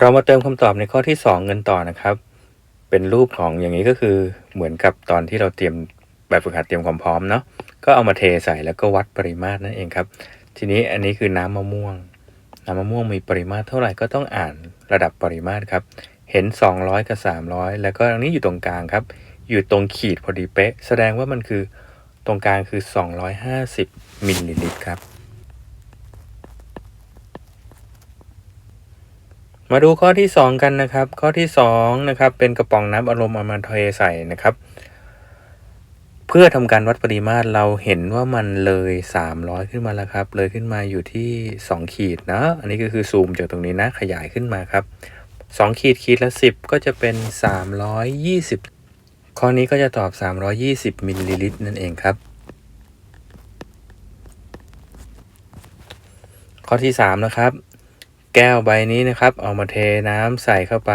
เรามาเติมคำตอบในข้อที่ 2 เงินต่อนะครับ เป็นรูปของอย่างนี้ก็คือเหมือนกับตอนที่เราเตรียมแบบฝึกหัดเตรียมความพร้อมเนาะก็เอามาเทใส่แล้วก็วัดปริมาตรนั่นเองครับ ทีนี้อันนี้คือน้ำมะม่วง น้ำมะม่วงมีปริมาตรเท่าไหร่ก็ต้องอ่านระดับปริมาตรครับ เห็น 200 กับ 300 แล้วก็อันนี้อยู่ตรงกลางครับ อยู่ตรงขีดพอดีเป๊ะ แสดงว่ามันคือตรงกลางคือ 250มิลลิลิตรครับ มาดูข้อที่ 2 กันนะครับ ข้อที่2นะครับเป็นกระป๋องน้ำอารมณ์เอามาเทใส่นะครับ เพื่อทำการวัดปริมาตรเราเห็นว่ามันเลย 300 ขึ้นมาแล้วครับ เลยขึ้นมาอยู่ที่ 2 ขีดนะอันนี้ก็คือซูมจากตรงนี้นะขยายขึ้นมาครับ 2 ขีดขีดละ 10 ก็จะเป็น 320 ข้อนี้ก็จะตอบ 320มิลลิลิตรนั่นเองครับข้อที่3นะครับ แก้วใบนี้นะครับ เอามาเทน้ำใส่เข้าไป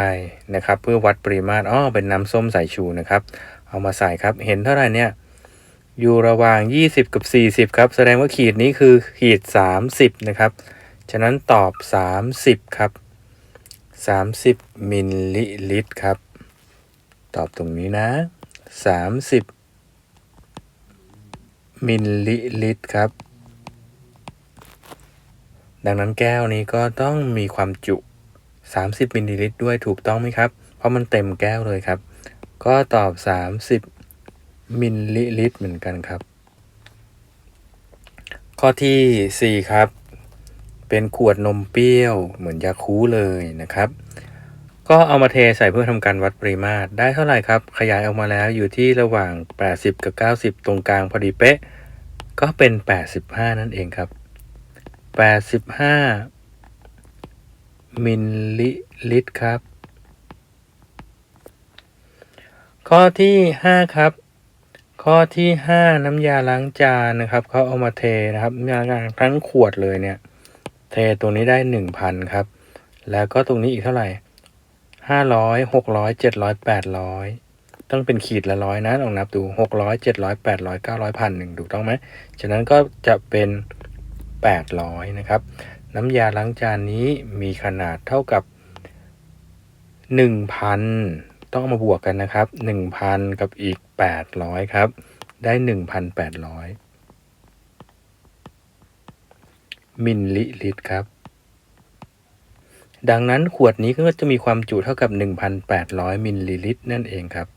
นะครับ เพื่อวัดปริมาตรอ๋อเป็นน้ำส้มสายชูนะครับ เอามาใส่ครับเห็นเท่าไหร่เนี่ยอยู่ระหว่าง 20 กับ 40 ครับ แสดงว่าขีดนี้คือขีด 30 นะครับ ฉะนั้นตอบ 30 ครับ 30 มิลลิลิตรครับ ตอบตรงนี้นะ 30 มิลลิลิตรครับ ดังนั้นแก้วนี้ก็ต้องมีความจุ 30มิลลิลิตรด้วยถูกต้องไหมครับ เพราะมันเต็มแก้วเลยครับ ก็ตอบ 30มิลลิลิตรเหมือนกันครับ ข้อที่ 4 ครับ เป็นขวดนมเปรี้ยวเหมือนยาคูเลยนะครับ ก็เอามาเทใส่เพื่อทำการวัดปริมาตรได้เท่าไหร่ครับ ขยายออกมาแล้วอยู่ที่ระหว่าง 80 กับ 90 ตรงกลางพอดีเป๊ะ ก็เป็น 85 นั่นเองครับ 85มิลลิลิตรครับ ข้อที่5ครับ ข้อที่5น้ำยาล้างจานนะครับเขาเอามาเทนะครับน้ำยาล้างทั้งขวดเลยเนี่ย เทตรงนี้ได้1,000ครับ แล้วก็ตรงนี้อีกเท่าไหร่500 600 700 800ต้องเป็นขีดละร้อยนะลองนับดู600 700 800 900พันหนึ่งถูกต้องไหมฉะนั้นก็จะเป็น 800 นะครับ น้ำยาล้างจานนี้มีขนาดเท่ากับ 1,000 ต้องมาบวกกันนะครับ 1,000 กับอีก 800 ครับ ได้ 1,800 มิลลิลิตรครับ ดังนั้นขวดนี้ก็จะมีความจุเท่ากับ 1,800 มิลลิลิตรนั่นเองครับ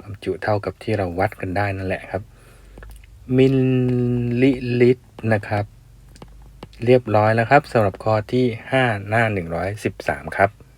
ความจุเท่ากับที่เราวัดกันได้นั่นแหละครับ มิลลิลิตรนะครับ เรียบร้อยแล้วครับสำหรับข้อที่ 5 หน้า 113 ครับ